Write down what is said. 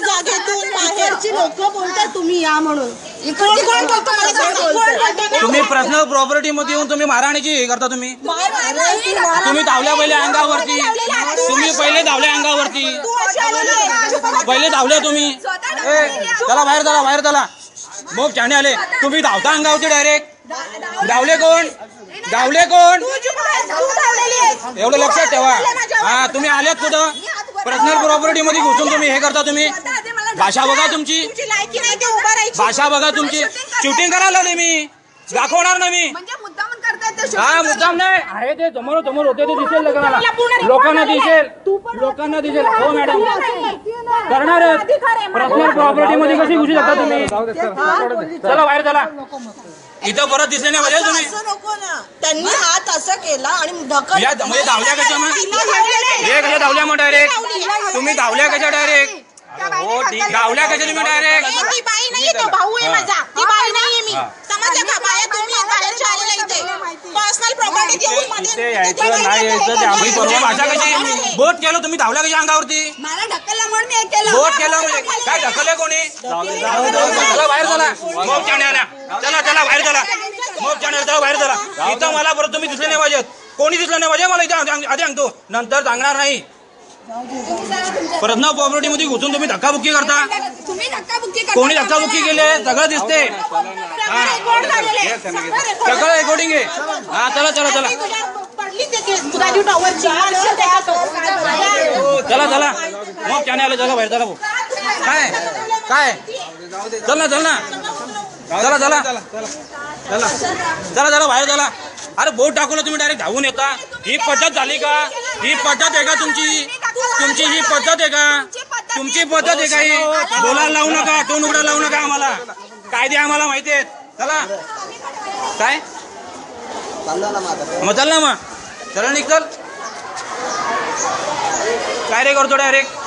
जागेतून बाहेरची लोक बोलतात तुम्ही या म्हणून कोण कोण बोलतो मला सांगा, कोण बोलतो? तुम्ही पर्सनल प्रॉपर्टी मध्ये येऊन तुम्ही मारहाणीची हे करता तुम्ही मार- मार- तुम्ही धावल्या पहिले अंगावरती तुम्ही पहिले धावल्या अंगावरती तू अशी आलेली आहे. चुप बस. पहिले धावले तुम्ही ए चला बाहेर चला बाहेर चला मग छाणे आले तुम्ही धावता अंगावरती डायरेक्ट धावले कोण धावले कोण तू चुप बस. तू धावलेली आहेस. एवढं लक्षात ठेवा. हा तुम्ही आलेत कुठं पर्सनल प्रॉपर्टी मध्ये घुसून तुम्ही हे करता तुम्ही. भाषा बघा तुमची. नाही भाषा बघा तुमची. शूटिंग करायला आले मी. दाखवणार ना मी. म्हणजे हा मुद्दाम नाही. आहे ते समोर समोर होते ते दिसेल लोकांना लोकांना दिसेल. लोकांना दिसेल. हो मॅडम करणारच पर्सनल प्रॉपर्टी मध्ये कशी घुसू शकता तुम्ही? चला बाहेर चला. इथं परत दिसले नाही पाहिजे तुम्ही. त्यांनी हात असं केला आणि ढकल या म्हणजे धावल्या कशा मग? हे धावल्या मग डायरेक्ट तुम्ही धावल्या कशा डायरेक्ट हो ठीक धावल्या कशा तुम्ही डायरेक्ट ती बाई नाहीये तो भाऊ आहे माझा. ती बाई नाहीये मी. समजलं का बाया तुम्ही बाहेरच्या आलेल्या इथे. पर्सनल प्रॉपर्टी येऊन मध्ये यायचं नाही यायचं ते आम्ही परवा भाषा कशी बोट केलं तुम्ही धावल्या कशा अंगावरती? मला ढकलला म्हणून मी हे केलं. बोट केलं काय ढकलले कोणी? चला बाहेर चला. मग चाणे आल्या चला चला बाहेर चला. मग चाणे चला बाहेर चला. इथं मला परत तुम्ही दिसले नाही पाहिजेत. कोणी दिसलं नाही पाहिजे? मला इथं आधी- सांगतो नंतर सांगणार नाही. परत ना प्रॉपर्टी मध्ये घुसून तुम्ही धक्काबुक्की करता. तुम्ही धक्काबुक्की करता. कोणी धक्काबुक्की केले? सगळं दिसते. सगळं रेकॉर्डिंग आहे. हा चला चला चला. तो. चला चला. मग चाणे आले चला बाहेर चला भाऊ. काय? काय? चल ना चल ना. चला चला. चला चला चला बाहेर चला. अरे बोट टाकून तुम्ही डायरेक्ट धावून येता. ही पद्धत झाली का? ही पद्धत आहे का तुमची? तुमची ही पद्धत आहे का? तुमची पद्धत आहे का ही? बोलायला लावू नका. तोंड उघडा लावू नका आम्हाला. कायदे आम्हाला माहिती आहेत. चला. काय? मग चल ना मग. चला निघ चल. काय रे करतो डायरेक्ट